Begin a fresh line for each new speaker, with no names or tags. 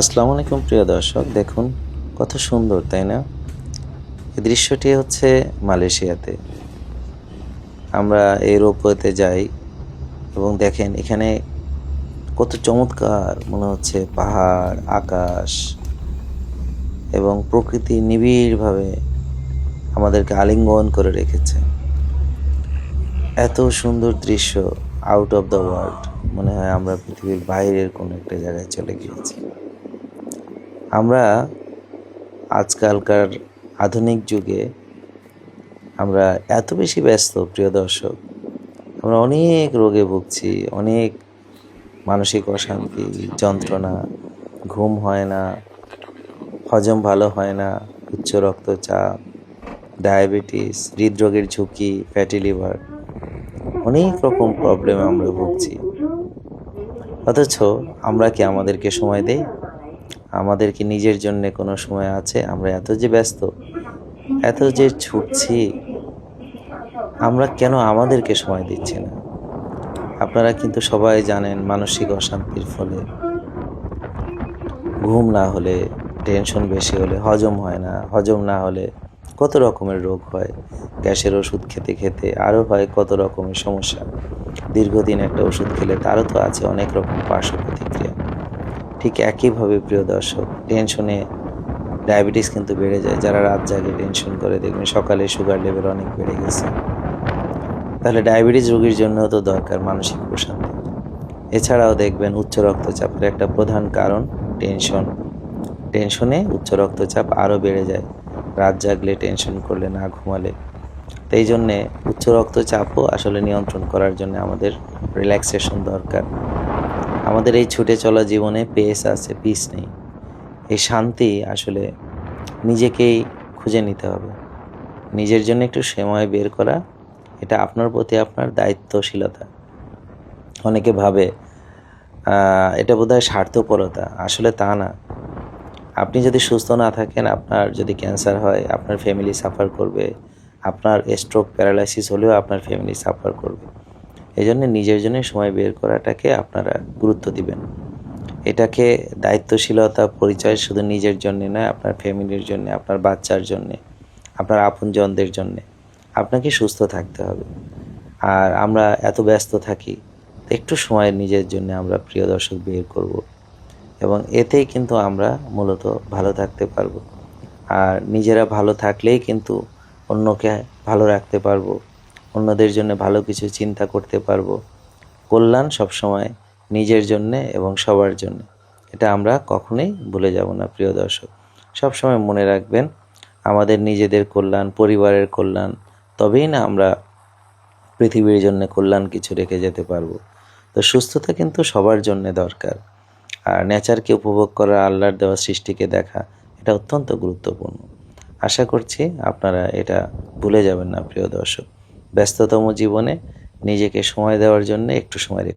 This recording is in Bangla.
আসসালামু আলাইকুম, প্রিয় দর্শক। দেখুন, কত সুন্দর, তাই না? এই দৃশ্যটি হচ্ছে মালয়েশিয়াতে। আমরা এই রোপওয়েতে যাই এবং দেখেন, এখানে কত চমৎকার মনে হচ্ছে পাহাড়, আকাশ এবং প্রকৃতি নিবিড়ভাবে আমাদেরকে আলিঙ্গন করে রেখেছে। এত সুন্দর দৃশ্য আউট অফ দ্য ওয়ার্ল্ড মনে হয় আমরা পৃথিবীর বাইরের কোনো একটা জায়গায় চলে গিয়েছি। আমরা আজকালকার আধুনিক যুগে আমরা এত বেশি ব্যস্ত, প্রিয় দর্শক। আমরা অনেক রোগে ভুগছি, অনেক মানসিক অশান্তি, যন্ত্রণা, ঘুম হয় না, হজম ভালো হয় না, উচ্চ রক্তচাপ, ডায়াবেটিস, হৃদরোগের ঝুঁকি, ফ্যাটি লিভার, অনেক রকম প্রবলেমে আমরা ভুগছি। অথচ আমরা কি আমাদেরকে সময় দেই? আমাদের কি নিজের জন্য কোনো সময় আছে? আমরা এত যে ব্যস্ত, এত যে ছুটছি, আমরা কেন আমাদেরকে সময় দিচ্ছি না? আপনারা কিন্তু সবাই জানেন মানসিক অশান্তির ফলে। ঘুম না হলে টেনশন বেশি হলে, হজম হয় না, হজম না হলে কত রকমের রোগ হয়। গ্যাসের ওষুধ খেতে খেতে আরও হয় কত রকমের সমস্যা। দীর্ঘদিন একটা ওষুধ খেলে তারও তো আছে অনেক রকম পার্শ্ব প্রতিক্রিয়া ঠিক একইভাবে, প্রিয় দর্শক টেনশনে ডায়াবেটিস কিন্তু বেড়ে যায়। যারা রাত জাগে টেনশন করে, দেখবেন সকালে সুগার লেভেল অনেক বেড়ে গেছে। তাহলে ডায়াবেটিস রোগীর জন্য তো দরকার মানসিক প্রশান্তি। এছাড়াও দেখবেন উচ্চ রক্তচাপের একটা প্রধান কারণ টেনশন টেনশনে উচ্চ রক্তচাপ আরও বেড়ে যায়। রাত জাগলে টেনশন করলে, না ঘুমালে। তো এই জন্যে উচ্চ রক্তচাপও আসলে নিয়ন্ত্রণ করার জন্য আমাদের রিল্যাক্সেশন দরকার। আমাদের এই ছুটে চলা জীবনে পেস আছে, পিস নেই। এই শান্তি আসলে নিজেকেই খুঁজে নিতে হবে। নিজের জন্য একটু সময় বের করা, এটা আপনার প্রতি আপনার দায়িত্বশীলতা। অনেকে ভাবে এটা বোধহয় স্বার্থপরতা। আসলে তা না। আপনি যদি সুস্থ না থাকেন, আপনার যদি ক্যান্সার হয়, আপনার ফ্যামিলি সাফার করবে। আপনার স্ট্রোক প্যারালাইসিস হলেও আপনার ফ্যামিলি সাফার করবে। এই জন্য নিজের জন্য সময় বের করাটাকে আপনারা গুরুত্ব দিবেন। এটাকে দায়িত্বশীলতা, পরিচয় শুধু নিজের জন্য নয়, আপনার ফ্যামিলির জন্য, আপনার বাচ্চার জন্যে, আপনার আপনজনদের জন্যে। আপনাকে সুস্থ থাকতে হবে। আর আমরা এত ব্যস্ত থাকি, একটু সময় নিজের জন্য আমরা প্রিয় দর্শক বের করব। এবং এতেই কিন্তু আমরা মূলত ভালো থাকতে পারব। আর নিজেরা ভালো থাকলেই কিন্তু অন্যকে ভালো রাখতে পারব। অন্যদের জন্য ভালো কিছু চিন্তা করতে পারব। কল্যাণ সবসময় নিজের জন্যে এবং সবার জন্য। এটা আমরা কখনোই ভুলে যাব না, প্রিয় দর্শক। সবসময় মনে রাখবেন, আমাদের নিজেদের কল্যাণ, পরিবারের কল্যাণ, তবেই না আমরা পৃথিবীর জন্য কল্যাণ কিছু রেখে যেতে পারব। তো সুস্থতা কিন্তু সবার জন্য দরকার। আর নেচারকে উপভোগ করা, আল্লাহর দেওয়া সৃষ্টিকে দেখা, এটা অত্যন্ত গুরুত্বপূর্ণ। আশা করছি আপনারা এটা ভুলে যাবেন না, প্রিয় দর্শক। ব্যস্ততম জীবনে নিজেকে সময় দেওয়ার জন্য একটু সময় রেখে।